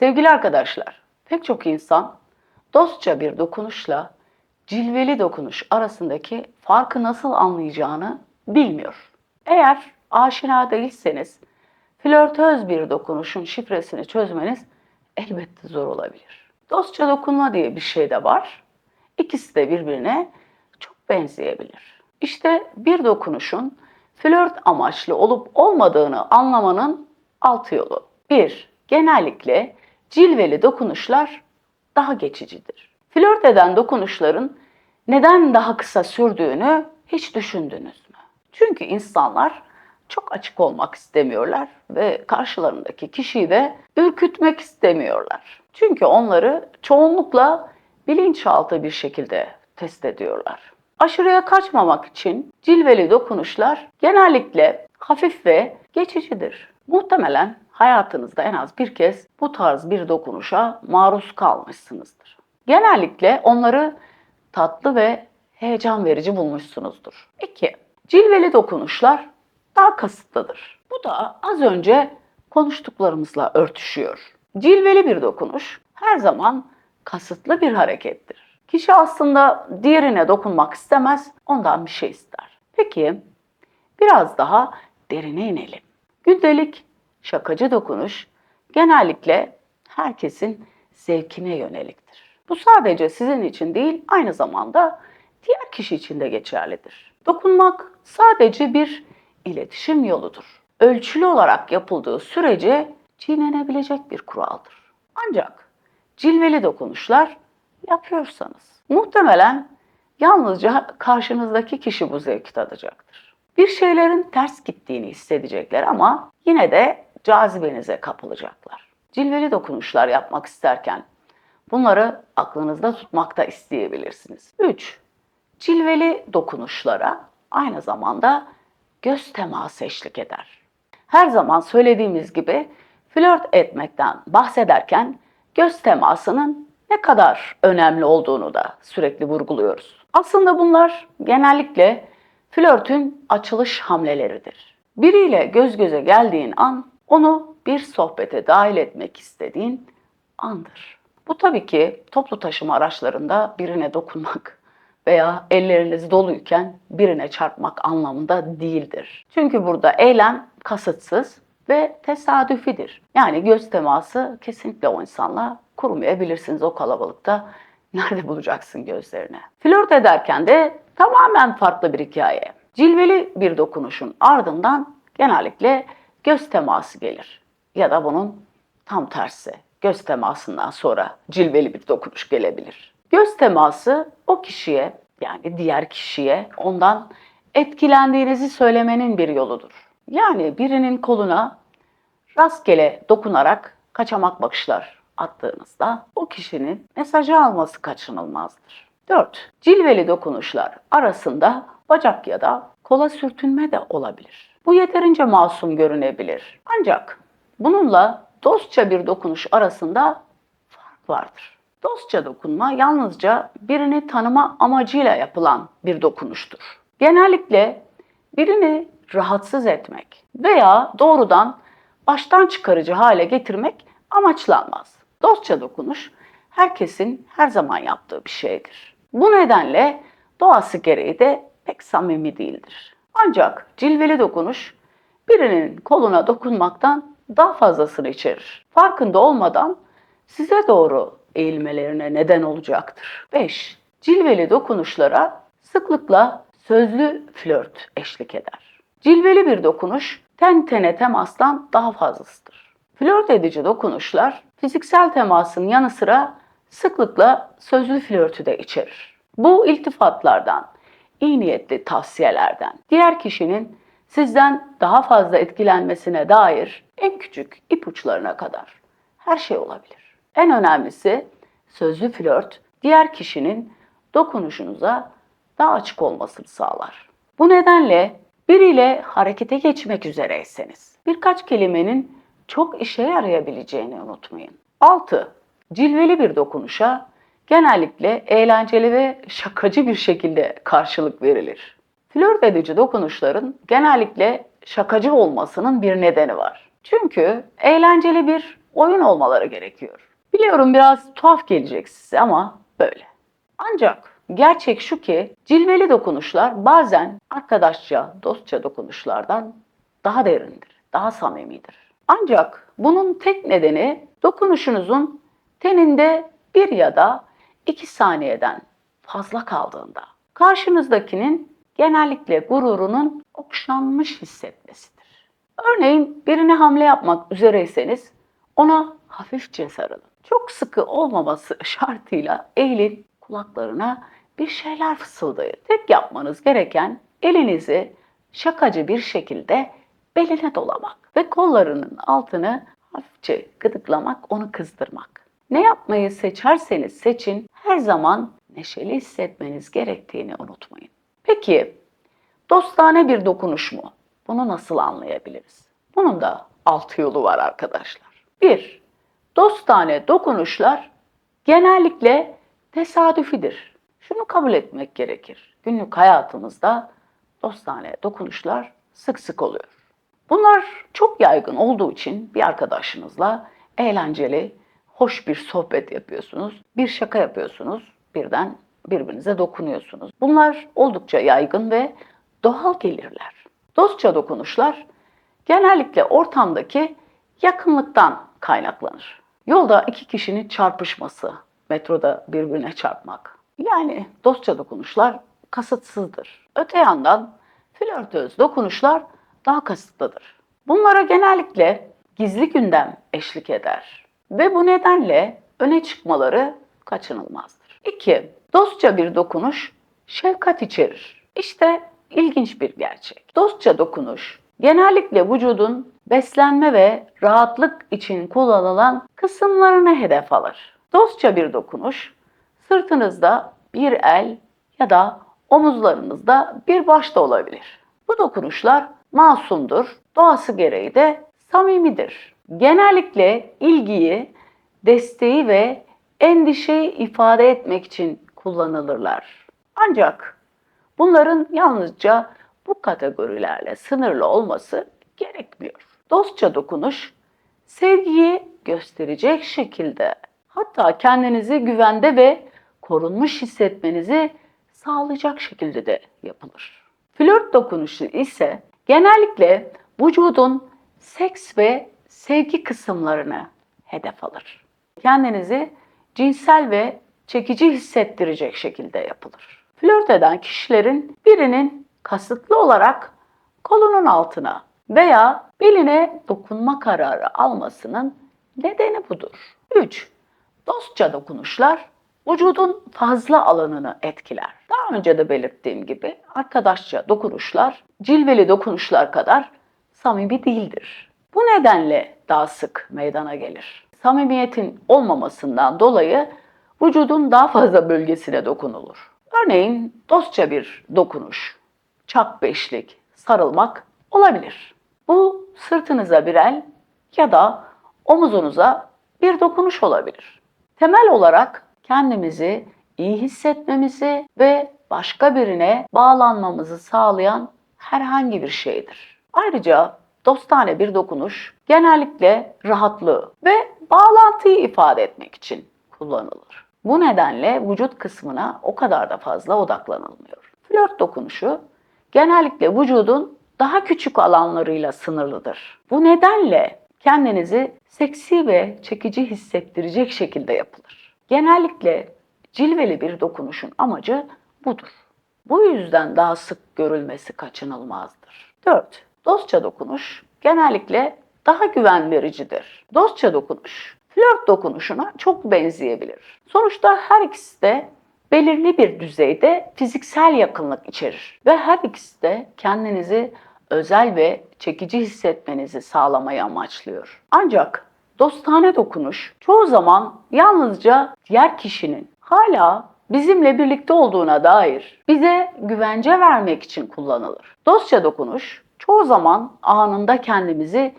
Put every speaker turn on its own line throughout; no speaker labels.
Sevgili arkadaşlar, pek çok insan dostça bir dokunuşla cilveli dokunuş arasındaki farkı nasıl anlayacağını bilmiyor. Eğer aşina değilseniz flörtöz bir dokunuşun şifresini çözmeniz elbette zor olabilir. Dostça dokunma diye bir şey de var. İkisi de birbirine çok benzeyebilir. İşte bir dokunuşun flört amaçlı olup olmadığını anlamanın altı yolu. 1. Genellikle cilveli dokunuşlar daha geçicidir. Flört eden dokunuşların neden daha kısa sürdüğünü hiç düşündünüz mü? Çünkü insanlar çok açık olmak istemiyorlar ve karşılarındaki kişiyi de ürkütmek istemiyorlar. Çünkü onları çoğunlukla bilinçaltı bir şekilde test ediyorlar. Aşırıya kaçmamak için cilveli dokunuşlar genellikle hafif ve geçicidir. Muhtemelen hayatınızda en az bir kez bu tarz bir dokunuşa maruz kalmışsınızdır. Genellikle onları tatlı ve heyecan verici bulmuşsunuzdur. 2. Cilveli dokunuşlar daha kasıtlıdır. Bu da az önce konuştuklarımızla örtüşüyor. Cilveli bir dokunuş her zaman kasıtlı bir harekettir. Kişi aslında diğerine dokunmak istemez, ondan bir şey ister. Peki biraz daha derine inelim. Gündelik şakacı dokunuş genellikle herkesin zevkine yöneliktir. Bu sadece sizin için değil, aynı zamanda diğer kişi için de geçerlidir. Dokunmak sadece bir iletişim yoludur. Ölçülü olarak yapıldığı sürece çiğnenebilecek bir kuraldır. Ancak cilveli dokunuşlar yapıyorsanız muhtemelen yalnızca karşınızdaki kişi bu zevki tadacaktır. Bir şeylerin ters gittiğini hissedecekler ama yine de cazibenize kapılacaklar. Cilveli dokunuşlar yapmak isterken bunları aklınızda tutmakta isteyebilirsiniz. 3. Cilveli dokunuşlara aynı zamanda göz teması eşlik eder. Her zaman söylediğimiz gibi flört etmekten bahsederken göz temasının ne kadar önemli olduğunu da sürekli vurguluyoruz. Aslında bunlar genellikle flörtün açılış hamleleridir. Biriyle göz göze geldiğin an onu bir sohbete dahil etmek istediğin andır. Bu tabii ki toplu taşıma araçlarında birine dokunmak veya elleriniz doluyken birine çarpmak anlamında değildir. Çünkü burada eylem kasıtsız ve tesadüfidir. Yani göz teması kesinlikle o insanla kurmayabilirsiniz o kalabalıkta. Nerede bulacaksın gözlerini? Flört ederken de tamamen farklı bir hikaye. Cilveli bir dokunuşun ardından genellikle göz teması gelir. Ya da bunun tam tersi. Göz temasından sonra cilveli bir dokunuş gelebilir. Göz teması o kişiye yani diğer kişiye ondan etkilendiğinizi söylemenin bir yoludur. Yani birinin koluna rastgele dokunarak kaçamak bakışlar attığınızda o kişinin mesajı alması kaçınılmazdır. 4. Cilveli dokunuşlar arasında bacak ya da kola sürtünme de olabilir. Bu yeterince masum görünebilir. Ancak bununla dostça bir dokunuş arasında fark vardır. Dostça dokunma yalnızca birini tanıma amacıyla yapılan bir dokunuştur. Genellikle birini rahatsız etmek veya doğrudan baştan çıkarıcı hale getirmek amaçlanmaz. Dostça dokunuş herkesin her zaman yaptığı bir şeydir. Bu nedenle doğası gereği de pek samimi değildir. Ancak cilveli dokunuş birinin koluna dokunmaktan daha fazlasını içerir. Farkında olmadan size doğru eğilmelerine neden olacaktır. 5. Cilveli dokunuşlara sıklıkla sözlü flört eşlik eder. Cilveli bir dokunuş ten tene temastan daha fazlasıdır. Flört edici dokunuşlar fiziksel temasın yanı sıra sıklıkla sözlü flörtü de içerir. Bu iltifatlardan, iyi niyetli tavsiyelerden, diğer kişinin sizden daha fazla etkilenmesine dair en küçük ipuçlarına kadar her şey olabilir. En önemlisi sözlü flört diğer kişinin dokunuşunuza daha açık olmasını sağlar. Bu nedenle biriyle harekete geçmek üzereyseniz birkaç kelimenin çok işe yarayabileceğini unutmayın. 6. Cilveli bir dokunuşa genellikle eğlenceli ve şakacı bir şekilde karşılık verilir. Flört edici dokunuşların genellikle şakacı olmasının bir nedeni var. Çünkü eğlenceli bir oyun olmaları gerekiyor. Biliyorum biraz tuhaf gelecek size ama böyle. Ancak gerçek şu ki cilveli dokunuşlar bazen arkadaşça, dostça dokunuşlardan daha derindir, daha samimidir. Ancak bunun tek nedeni dokunuşunuzun teninde bir ya da iki saniyeden fazla kaldığında. Karşınızdakinin genellikle gururunun okşanmış hissetmesidir. Örneğin birine hamle yapmak üzereyseniz ona hafifçe sarılın. Çok sıkı olmaması şartıyla eğilin kulaklarına bir şeyler fısıldayın. Tek yapmanız gereken elinizi şakacı bir şekilde beline dolamak ve kollarının altını hafifçe gıdıklamak, onu kızdırmak. Ne yapmayı seçerseniz seçin her zaman neşeli hissetmeniz gerektiğini unutmayın. Peki dostane bir dokunuş mu? Bunu nasıl anlayabiliriz? Bunun da altı yolu var arkadaşlar. 1. Dostane dokunuşlar genellikle tesadüfidir. Şunu kabul etmek gerekir. Günlük hayatımızda dostane dokunuşlar sık sık oluyor. Bunlar çok yaygın olduğu için bir arkadaşınızla eğlenceli, hoş bir sohbet yapıyorsunuz, bir şaka yapıyorsunuz, birden birbirinize dokunuyorsunuz. Bunlar oldukça yaygın ve doğal gelirler. Dostça dokunuşlar genellikle ortamdaki yakınlıktan kaynaklanır. Yolda iki kişinin çarpışması, metroda birbirine çarpmak. Yani dostça dokunuşlar kasıtsızdır. Öte yandan flörtöz dokunuşlar daha kasıtlıdır. Bunlara genellikle gizli gündem eşlik eder ve bu nedenle öne çıkmaları kaçınılmazdır. 2. Dostça bir dokunuş şefkat içerir. İşte ilginç bir gerçek. Dostça dokunuş genellikle vücudun beslenme ve rahatlık için kullanılan kısımlarını hedef alır. Dostça bir dokunuş sırtınızda bir el ya da omuzlarınızda bir baş da olabilir. Bu dokunuşlar masumdur, doğası gereği de samimidir. Genellikle ilgiyi, desteği ve endişeyi ifade etmek için kullanılırlar. Ancak bunların yalnızca bu kategorilerle sınırlı olması gerekmiyor. Dostça dokunuş, sevgiyi gösterecek şekilde hatta kendinizi güvende ve korunmuş hissetmenizi sağlayacak şekilde de yapılır. Flört dokunuşu ise genellikle vücudun seks ve sevgi kısımlarını hedef alır. Kendinizi cinsel ve çekici hissettirecek şekilde yapılır. Flört eden kişilerin birinin kasıtlı olarak kolunun altına veya beline dokunma kararı almasının nedeni budur. 3. Dostça dokunuşlar vücudun fazla alanını etkiler. Daha önce de belirttiğim gibi arkadaşça dokunuşlar cilveli dokunuşlar kadar samimi değildir. Bu nedenle daha sık meydana gelir. Samimiyetin olmamasından dolayı vücudun daha fazla bölgesine dokunulur. Örneğin dostça bir dokunuş, çak beşlik, sarılmak olabilir. Bu sırtınıza bir el ya da omuzunuza bir dokunuş olabilir. Temel olarak kendimizi iyi hissetmemizi ve başka birine bağlanmamızı sağlayan herhangi bir şeydir. Ayrıca dostane bir dokunuş genellikle rahatlığı ve bağlantıyı ifade etmek için kullanılır. Bu nedenle vücut kısmına o kadar da fazla odaklanılmıyor. Flört dokunuşu genellikle vücudun daha küçük alanlarıyla sınırlıdır. Bu nedenle kendinizi seksi ve çekici hissettirecek şekilde yapılır. Genellikle cilveli bir dokunuşun amacı budur. Bu yüzden daha sık görülmesi kaçınılmazdır. 4. Dostça dokunuş genellikle daha güven vericidir. Dostça dokunuş flört dokunuşuna çok benzeyebilir. Sonuçta her ikisi de belirli bir düzeyde fiziksel yakınlık içerir ve her ikisi de kendinizi özel ve çekici hissetmenizi sağlamayı amaçlıyor. Ancak dostane dokunuş çoğu zaman yalnızca diğer kişinin hala bizimle birlikte olduğuna dair bize güvence vermek için kullanılır. Dostça dokunuş çoğu zaman anında kendimizi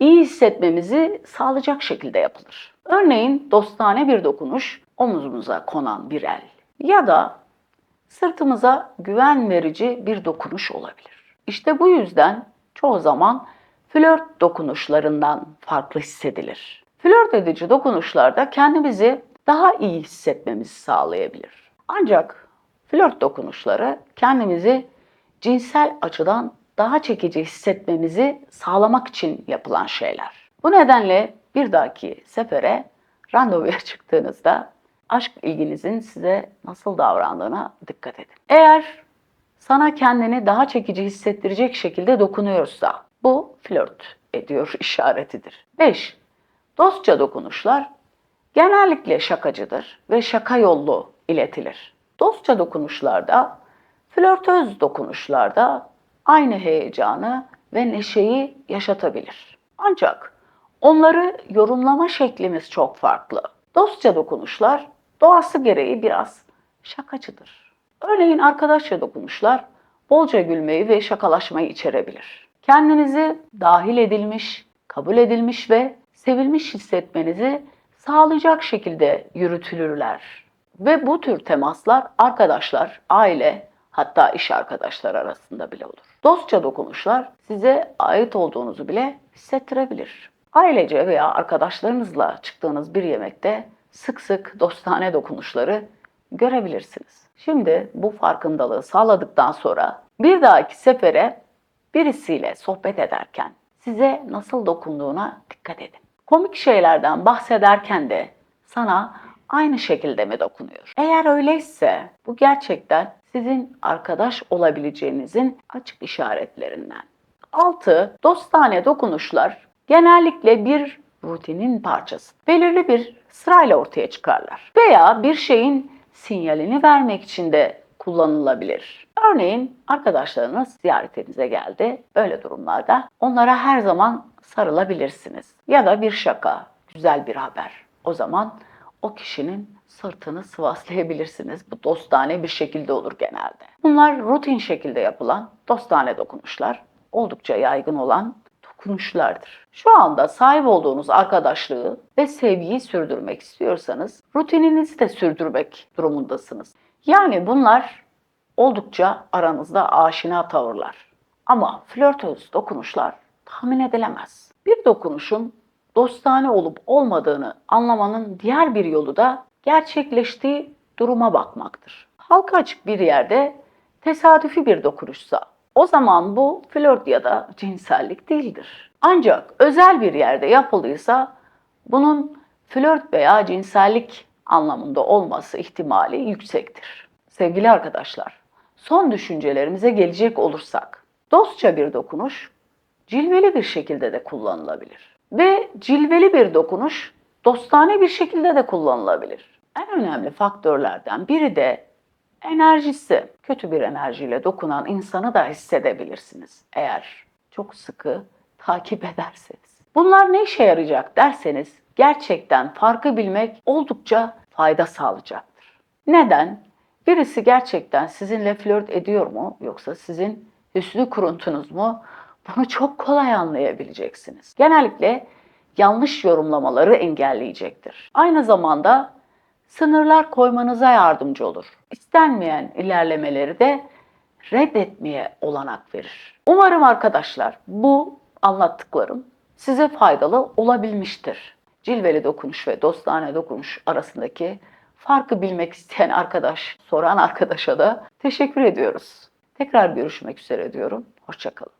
iyi hissetmemizi sağlayacak şekilde yapılır. Örneğin dostane bir dokunuş omuzumuza konan bir el ya da sırtımıza güven verici bir dokunuş olabilir. İşte bu yüzden çoğu zaman flört dokunuşlarından farklı hissedilir. Flört edici dokunuşlarda kendimizi daha iyi hissetmemizi sağlayabilir. Ancak flört dokunuşları kendimizi cinsel açıdan daha çekici hissetmemizi sağlamak için yapılan şeyler. Bu nedenle bir dahaki sefere randevuya çıktığınızda aşk ilginizin size nasıl davrandığına dikkat edin. Eğer sana kendini daha çekici hissettirecek şekilde dokunuyorsa bu flört ediyor işaretidir. 5. Dostça dokunuşlar genellikle şakacıdır ve şaka yollu iletilir. Dostça dokunuşlarda, flörtöz dokunuşlarda aynı heyecanı ve neşeyi yaşatabilir. Ancak onları yorumlama şeklimiz çok farklı. Dostça dokunuşlar doğası gereği biraz şakacıdır. Örneğin arkadaşça dokunuşlar bolca gülmeyi ve şakalaşmayı içerebilir. Kendinizi dahil edilmiş, kabul edilmiş ve sevilmiş hissetmenizi sağlayacak şekilde yürütülürler. Ve bu tür temaslar arkadaşlar, aile, hatta iş arkadaşlar arasında bile olur. Dostça dokunuşlar size ait olduğunuzu bile hissettirebilir. Ailece veya arkadaşlarınızla çıktığınız bir yemekte sık sık dostane dokunuşları görebilirsiniz. Şimdi bu farkındalığı sağladıktan sonra bir dahaki sefere birisiyle sohbet ederken size nasıl dokunduğuna dikkat edin. Komik şeylerden bahsederken de sana aynı şekilde mi dokunuyor? Eğer öyleyse bu gerçekten sizin arkadaş olabileceğinizin açık işaretlerinden. 6. Dostane dokunuşlar genellikle bir rutinin parçası. Belirli bir sırayla ortaya çıkarlar. Veya bir şeyin sinyalini vermek için de kullanılabilir. Örneğin arkadaşlarınız ziyaretinize geldi. Böyle durumlarda onlara her zaman sarılabilirsiniz. Ya da bir şaka, güzel bir haber. O zaman o kişinin sırtını sıvaslayabilirsiniz. Bu dostane bir şekilde olur genelde. Bunlar rutin şekilde yapılan dostane dokunuşlar. Oldukça yaygın olan dokunuşlardır. Şu anda sahip olduğunuz arkadaşlığı ve sevgiyi sürdürmek istiyorsanız rutininizi de sürdürmek durumundasınız. Yani bunlar oldukça aranızda aşina tavırlar. Ama flörtöz dokunuşlar tahmin edilemez. Bir dokunuşun dostane olup olmadığını anlamanın diğer bir yolu da gerçekleştiği duruma bakmaktır. Halka açık bir yerde tesadüfi bir dokunuşsa o zaman bu flört ya da cinsellik değildir. Ancak özel bir yerde yapıldıysa bunun flört veya cinsellik anlamında olması ihtimali yüksektir. Sevgili arkadaşlar, son düşüncelerimize gelecek olursak, dostça bir dokunuş cilveli bir şekilde de kullanılabilir. Ve cilveli bir dokunuş dostane bir şekilde de kullanılabilir. En önemli faktörlerden biri de enerjisi. Kötü bir enerjiyle dokunan insanı da hissedebilirsiniz eğer çok sıkı takip ederseniz. Bunlar ne işe yarayacak derseniz gerçekten farkı bilmek oldukça fayda sağlayacaktır. Neden? Birisi gerçekten sizinle flört ediyor mu yoksa sizin hüsnü kuruntunuz mu? Bunu çok kolay anlayabileceksiniz. Genellikle yanlış yorumlamaları engelleyecektir. Aynı zamanda sınırlar koymanıza yardımcı olur. İstenmeyen ilerlemeleri de reddetmeye olanak verir. Umarım arkadaşlar bu anlattıklarım size faydalı olabilmiştir. Cilveli dokunuş ve dostane dokunuş arasındaki farkı bilmek isteyen arkadaş, soran arkadaşa da teşekkür ediyoruz. Tekrar görüşmek üzere diyorum. Hoşçakalın.